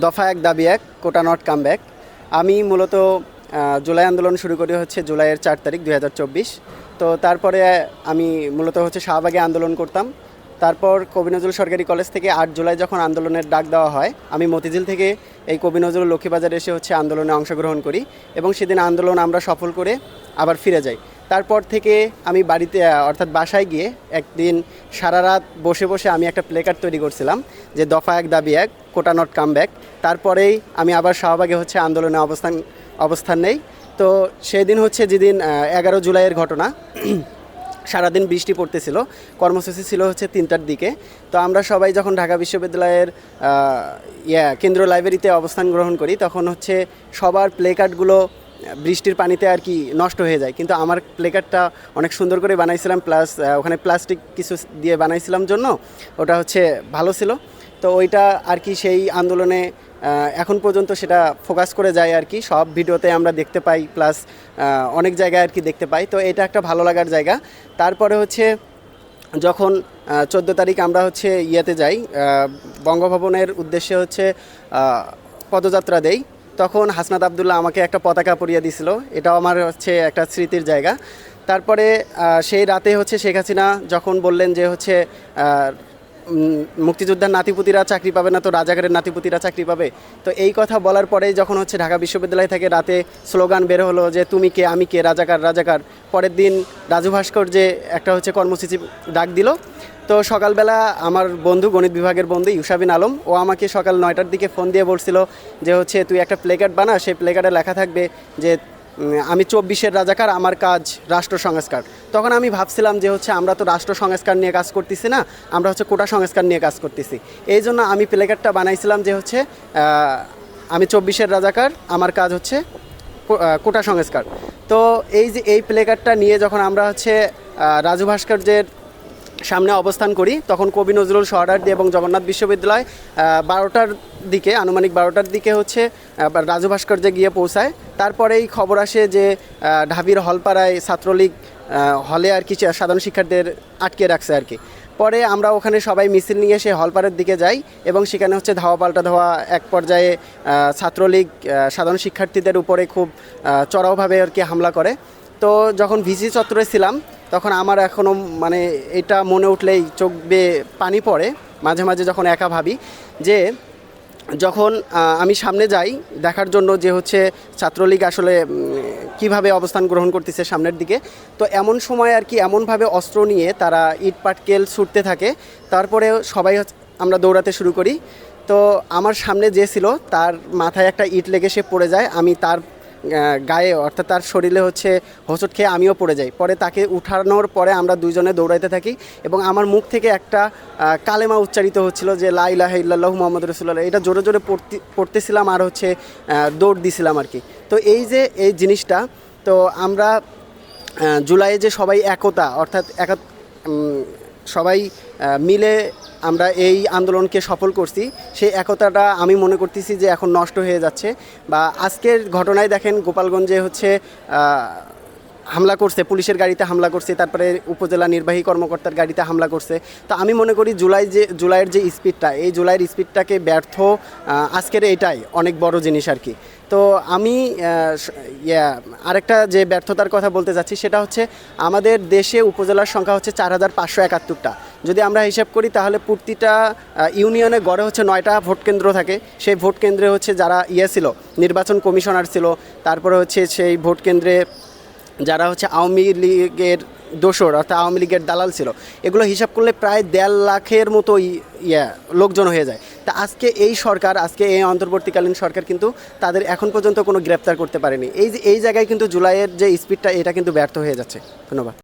দফা এক, দাবি এক, কোটা নট কাম ব্যাক আমি মূলত জুলাই আন্দোলন শুরু করি হচ্ছে জুলাইয়ের চার তারিখ দু হাজার চব্বিশ। তো তারপরে আমি মূলত হচ্ছে শাহবাগে আন্দোলন করতাম। তারপর কবি নজরুল সরকারি কলেজ থেকে আট জুলাই যখন আন্দোলনের ডাক দেওয়া হয়, আমি মতিঝিল থেকে এই কবি নজরুল লক্ষ্মীবাজারে এসে হচ্ছে আন্দোলনে অংশগ্রহণ করি এবং সেদিন আন্দোলন আমরা সফল করে আবার ফিরে যাই। তারপর থেকে আমি বাড়িতে অর্থাৎ বাসায় গিয়ে একদিন সারা রাত বসে বসে আমি একটা প্লেকার্ড তৈরি করছিলাম যে দফা এক, দাবি এক, কোটা নট কাম ব্যাক তারপরেই আমি আবার শাহবাগে হচ্ছে আন্দোলনে অবস্থান অবস্থান নেই। তো সেদিন হচ্ছে যেদিন এগারো জুলাইয়ের ঘটনা, সারাদিন বৃষ্টি পড়তেছিল, কর্মসূচি ছিল হচ্ছে তিনটার দিকে। তো আমরা সবাই যখন ঢাকা বিশ্ববিদ্যালয়ের ইয়া, কেন্দ্রীয় লাইব্রেরিতে অবস্থান গ্রহণ করি, তখন হচ্ছে সবার প্লে কার্ডগুলো বৃষ্টির পানিতে আর কি নষ্ট হয়ে যায়। কিন্তু আমার প্লে কার্ডটা অনেক সুন্দর করে বানাইছিলাম প্লাস ওখানে প্লাস্টিক কিছু দিয়ে বানাইছিলাম জন্য, ওটা হচ্ছে ভালো ছিল। তো ওইটা আর কি সেই আন্দোলনে এখন পর্যন্ত সেটা ফোকাস করে যায় আর কি। সব ভিডিওতে আমরা দেখতে পাই প্লাস অনেক জায়গায় আর কি দেখতে পাই। তো এটা একটা ভালো লাগার জায়গা। তারপরে হচ্ছে যখন চোদ্দ তারিখ আমরা হচ্ছে ইয়েতে যাই বঙ্গভবনের উদ্দেশ্যে হচ্ছে পদযাত্রা দেই। তখন হাসনাত আবদুল্লাহ আমাকে একটা পতাকা পরিয়ে দিছিল এটাও আমার হচ্ছে একটা স্মৃতির জায়গা। তারপরে সেই রাতে হচ্ছে শেখ হাসিনা যখন বললেন যে হচ্ছে মুক্তিযোদ্ধার নাতিপুতিরা চাকরি পাবে না তো রাজাগারের নাতিপুতিরা চাকরি পাবে? তো এই কথা বলার পরেই যখন হচ্ছে ঢাকা বিশ্ববিদ্যালয় থেকে রাতে স্লোগান বের হলো যে, তুমি কে? আমি কে? রাজাকার রাজাকার। পরের দিন রাজু ভাস্কর যে একটা হচ্ছে কর্মসূচি ডাক দিল। তো সকালবেলা আমার বন্ধু, গণিত বিভাগের বন্ধু ইউসাবিন আলম, ও আমাকে সকাল নয়টার দিকে ফোন দিয়ে বলছিল যে, হচ্ছে তুই একটা প্লেকার্ড বানা, সেই প্লেকার্ডে লেখা থাকবে যে আমি চব্বিশের রাজাকার, আমার কাজ রাষ্ট্র সংস্কার। তখন আমি ভাবছিলাম যে হচ্ছে আমরা তো রাষ্ট্র সংস্কার নিয়ে কাজ করতেছি না, আমরা হচ্ছে কোটা সংস্কার নিয়ে কাজ করতেছি। এই জন্য আমি প্লেকার্ডটা বানাইছিলাম যে হচ্ছে আমি চব্বিশের রাজাকার, আমার কাজ হচ্ছে কোটা সংস্কার। তো এই যে এই প্লেকার্ডটা নিয়ে যখন আমরা হচ্ছে রাজু ভাস্কর্যের সামনে অবস্থান করি, তখন কবি নজরুল সহরার্দি এবং জগন্নাথ বিশ্ববিদ্যালয় বারোটার দিকে, আনুমানিক বারোটার দিকে হচ্ছে রাজু ভাস্কর্যে গিয়ে পৌঁছায়। তারপরেই খবর আসে যে ঢাবির হলপাড়ায় ছাত্রলীগ হলে আর কি সাধারণ শিক্ষার্থীদের আটকে রাখছে আর কি। পরে আমরা ওখানে সবাই মিছিল নিয়ে এসে হলপাড়ের দিকে যাই এবং সেখানে হচ্ছে ধাওয়া পাল্টা ধাওয়া এক পর্যায়ে ছাত্রলীগ সাধারণ শিক্ষার্থীদের উপরে খুব চড়াওভাবে আর কি হামলা করে। তো যখন ভিসি চত্বরে ছিলাম, তখন আমার এখনও মানে এটা মনে উঠলেই চোখ বেয়ে পানি পড়ে। মাঝে মাঝে যখন একা ভাবি যে যখন আমি সামনে যাই, দেখার জন্য যে হচ্ছে ছাত্রলীগ আসলে কীভাবে অবস্থান গ্রহণ করতেছে সামনের দিকে, তো এমন সময় আর কি এমনভাবে অস্ত্র নিয়ে তারা ইট, পাটকেল ছুটতে থাকে। তারপরে সবাই আমরা দৌড়াতে শুরু করি। তো আমার সামনে যে ছিল, তার মাথায় একটা ইট লেগে সে পড়ে যায়। আমি তার গায়ে, অর্থাৎ তার শরীরে হচ্ছে হোঁচট খেয়ে আমিও পড়ে যাই। পরে তাকে উঠানোর পরে আমরা দুজনে দৌড়াইতে থাকি এবং আমার মুখ থেকে একটা কালেমা উচ্চারিত হচ্ছিল যে, লা ইলাহা ইল্লাল্লাহু মোহাম্মদ রসুল্লাহ এটা জোরে জোরে পড়তে, পড়তেছিলাম আর হচ্ছে দৌড় দিছিলাম আর কি। তো এই যে, এই জিনিসটা, তো আমরা জুলাইয়ে যে সবাই একতা, অর্থাৎ একা সবাই মিলে আমরা এই আন্দোলনকে সফল করছি। সেই একতাটা আমি মনে করতেছি যে এখন নষ্ট হয়ে যাচ্ছে। বা আজকের ঘটনায় দেখেন গোপালগঞ্জে হচ্ছে হামলা করছে, পুলিশের গাড়িতে হামলা করছে, তারপরে উপজেলা নির্বাহী কর্মকর্তার গাড়িতে হামলা করছে। তো আমি মনে করি জুলাই যে, জুলাইয়ের যে স্পিডটা এই জুলাইয়ের স্পিডটাকে ব্যর্থ আজকের এটাই অনেক বড় জিনিস আর কি। তো আমি আরেকটা যে ব্যর্থতার কথা বলতে যাচ্ছি, সেটা হচ্ছে আমাদের দেশে উপজেলার সংখ্যা হচ্ছে চার হাজার পাঁচশো একাত্তরটা। যদি আমরা হিসাব করি তাহলে প্রতিটা ইউনিয়নে গড়ে হচ্ছে নয়টা ভোট কেন্দ্র থাকে। সেই ভোট কেন্দ্রে হচ্ছে যারা ইয়ে ছিল, নির্বাচন কমিশনার ছিল, তারপরে হচ্ছে সেই ভোট কেন্দ্রে যারা হচ্ছে আওয়ামী লীগের দোসর, অর্থাৎ আওয়ামী লীগের দালাল ছিল, এগুলো হিসাব করলে প্রায় দেড় লাখের মতো ইয়া, লোকজন হয়ে যায়। তা আজকে এই সরকার, আজকে এই অন্তর্বর্তীকালীন সরকার কিন্তু তাদের এখন পর্যন্ত কোনো গ্রেপ্তার করতে পারেনি। এই যে, এই জায়গায় কিন্তু জুলাইয়ের যে স্পিডটা এটা কিন্তু ব্যর্থ হয়ে যাচ্ছে। ধন্যবাদ।